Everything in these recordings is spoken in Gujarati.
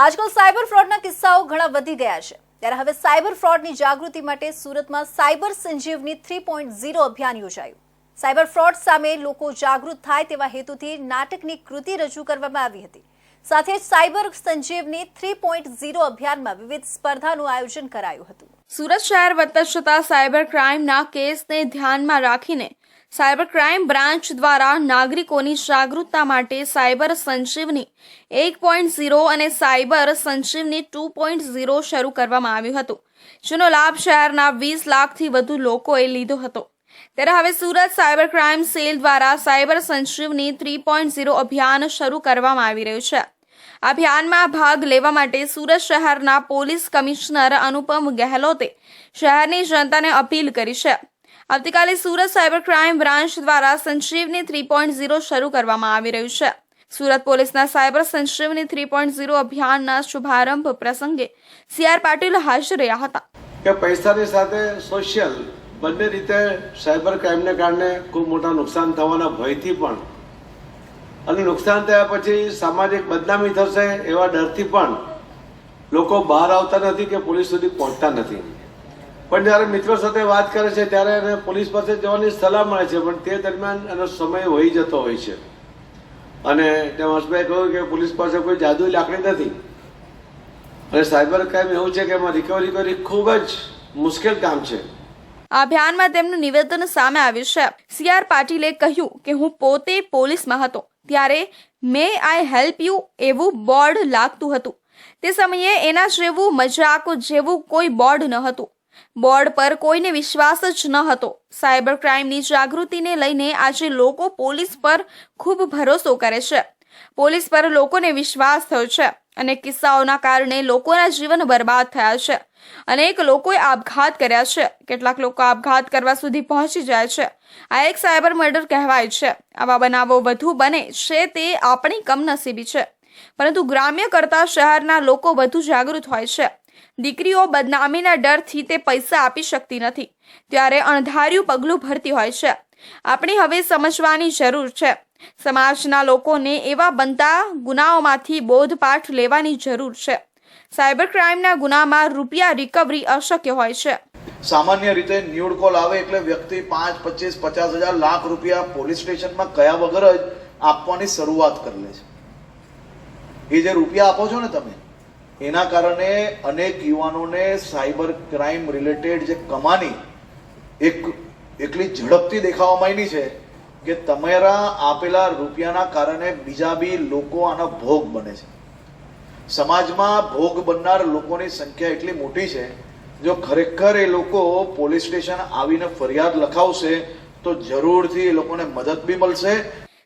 આજકાલ સાયબર ફ્રોડના કિસ્સાઓ ઘણા વધી ગયા છે. ત્યારે હવે સાયબર ફ્રોડની જાગૃતિ માટે સુરતમાં cyber Sanjivani three point zero અભિયાન યોજાયું. સાયબર ફ્રોડ સામે લોકો જાગૃત થાય તેવા હેતુથી નાટકની કૃતિ રજૂ કરવામાં આવી હતી. સાથે જ cyber Sanjivani three point zero અભિયાનમાં વિવિધ સ્પર્ધાનું આયોજન કરાયું હતું. સુરત શહેર વધતા જતા સાયબર ક્રાઇમના કેસને ધ્યાનમાં રાખીને સાયબર ક્રાઇમ બ્રાન્ચ દ્વારા નાગરિકોની જાગૃતતા માટે સાયબર સંજીવની એક પોઈન્ટ ઝીરો અને cyber Sanjivani two point zero શરૂ કરવામાં આવ્યું હતું, જેનો લાભ શહેરના વીસ લાખથી વધુ લોકોએ લીધો હતો. ત્યારે હવે સુરત સાયબર ક્રાઇમ સેલ દ્વારા cyber Sanjivani three point zero અભિયાન શરૂ કરવામાં આવી રહ્યું છે. અભિયાનમાં ભાગ લેવા માટે સુરત શહેરના પોલીસ કમિશનર અનુપમ ગહેલોતે શહેરની જનતાને અપીલ કરી છે. આવતીકાલે સુરત સાયબર ક્રાઇમ બ્રાન્ચ દ્વારા સંજીવની થ્રી પોઈન્ટ ઝીરો શરૂ કરવામાં આવી રહ્યું છે. સુરત પોલીસના cyber Sanjivani three point zero અભિયાનના શુભારંભ પ્રસંગે સીઆર પાટીલ હાજર રહ્યા હતા. કે પૈસાની સાથે સોશિયલ બંને રીતે સાયબર ક્રાઇમને કારણે ખૂબ મોટા નુકસાન થવાના ભયથી પણ અને નુકસાન થયા પછી સામાજિક બદનામી થશે એવા ડરથી પણ લોકો બહાર આવતા નથી કે પોલીસ સુધી પહોંચતા નથી. પણ જ્યારે મિત્રો સાથે વાત કરે છે, ત્યારે એને પોલીસ પાસે જવાની સલાહ મળે છે, પણ તે દરમિયાન એનો સમય વહી જતો હોય છે. અને ત્યાં હસભાઈ કહ્યું કે પોલીસ પાસે કોઈ જાદુ લાકડી નથી. અને સાયબર ક્રાઇમ એવું છે કે એમાં રિકવરી કરવી ખૂબ જ મુશ્કેલ કામ છે. આ અભિયાનમાં તેમનું નિવેદન સામે આવ્યું છે. સીઆર પાટીલે કહ્યું કે હું પોતે પોલીસમાં હતો, ત્યારે મે આઈ હેલ્પ યુ એવું બોર્ડ લાગતું હતું. તે સમયે એના જેવું, મજાક જેવું કોઈ બોર્ડ ન હતું. બોર્ડ પર કોઈને વિશ્વાસ જ ન હતો. સાયબર ક્રાઇમની જાગૃતિને લઈને આજે લોકો પોલીસ પર ખૂબ ભરોસો કરે છે. પોલીસ પર લોકોને વિશ્વાસ થયો છે અને કિસ્સાઓના કારણે લોકોના જીવન બરબાદ થયા છે. અનેક લોકોએ આપઘાત કર્યા છે. કેટલાક લોકો આપઘાત કરવા સુધી પહોંચી જાય છે. આ એક સાયબર મર્ડર કહેવાય છે. આવા બનાવો વધુ બને છે તે આપણી કમનસીબી છે. પરંતુ ગ્રામ્ય કરતા શહેરના લોકો વધુ જાગૃત હોય છે. દીકરીઓ બદનામીના ડરથી તે પૈસા આપી શકતી નથી. ત્યારે અણધાર્યું પગલું ભરતી હોય છે. આપણે હવે સમજવાની જરૂર છે. સમાજના લોકોને એવા બનતા ગુનાઓમાંથી બોધપાઠ લેવાની જરૂર છે. સાયબર ક્રાઇમના ગુનામાં રૂપિયા રિકવરી અશક્ય હોય છે. સામાન્ય રીતે ન્યૂડ કોલ આવે એટલે વ્યક્તિ પાંચ, પચીસ, પચાસ હજાર લાખ રૂપિયા પોલીસ સ્ટેશનમાં કયા વગર જ આપવાની શરૂઆત કરી લે છે. એ જે રૂપિયા આપો છો ને તમે એના કારણે અનેક યુવાનોને સાયબર ક્રાઇમ રિલેટેડ જે કમાની એક એટલી ઝડપથી દેખાવા માંડી છે કે તમારા આપેલા રૂપિયાના કારણે બીજા બી લોકો આનો ભોગ બને છે. સમાજમાં ભોગ બનનાર લોકોની સંખ્યા એટલી મોટી છે, જો ખરેખર એ લોકો પોલીસ સ્ટેશન આવીને ફરિયાદ લખાવશે, તો જરૂરથી એ લોકોને મદદ બી મળશે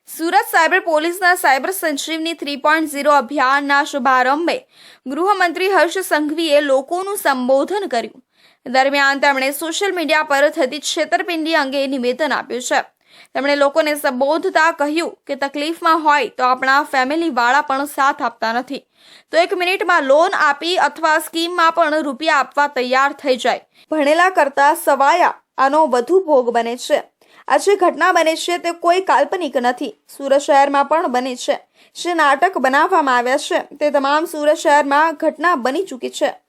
સુરત સાયબર પોલીસના cyber Sanjivani three point zero અભિયાનના શુભારંભે ગૃહમંત્રી હર્ષ સંઘવીએ લોકોનું સંબોધન કર્યું. દરમિયાન તેમણે સોશિયલ મીડિયા પર થતી છેતરપિંડી અંગે નિવેદન આપ્યું છે. તેમણે લોકોને સંબોધતા કહ્યું કે તકલીફમાં હોય તો આપણા ફેમિલી વાળા પણ સાથ આપતા નથી. તો એક મિનિટમાં લોન આપી અથવા સ્કીમમાં પણ રૂપિયા આપવા તૈયાર થઈ જાય. ભણેલા કરતા સવાયા આનો વધુ ભોગ બને છે. આ જે ઘટના બને છે તે કોઈ કાલ્પનિક નથી. સુરત શહેરમાં પણ બને છે. જે નાટક બનાવવામાં આવ્યા છે તે તમામ સુરત શહેરમાં ઘટના બની ચૂકી છે.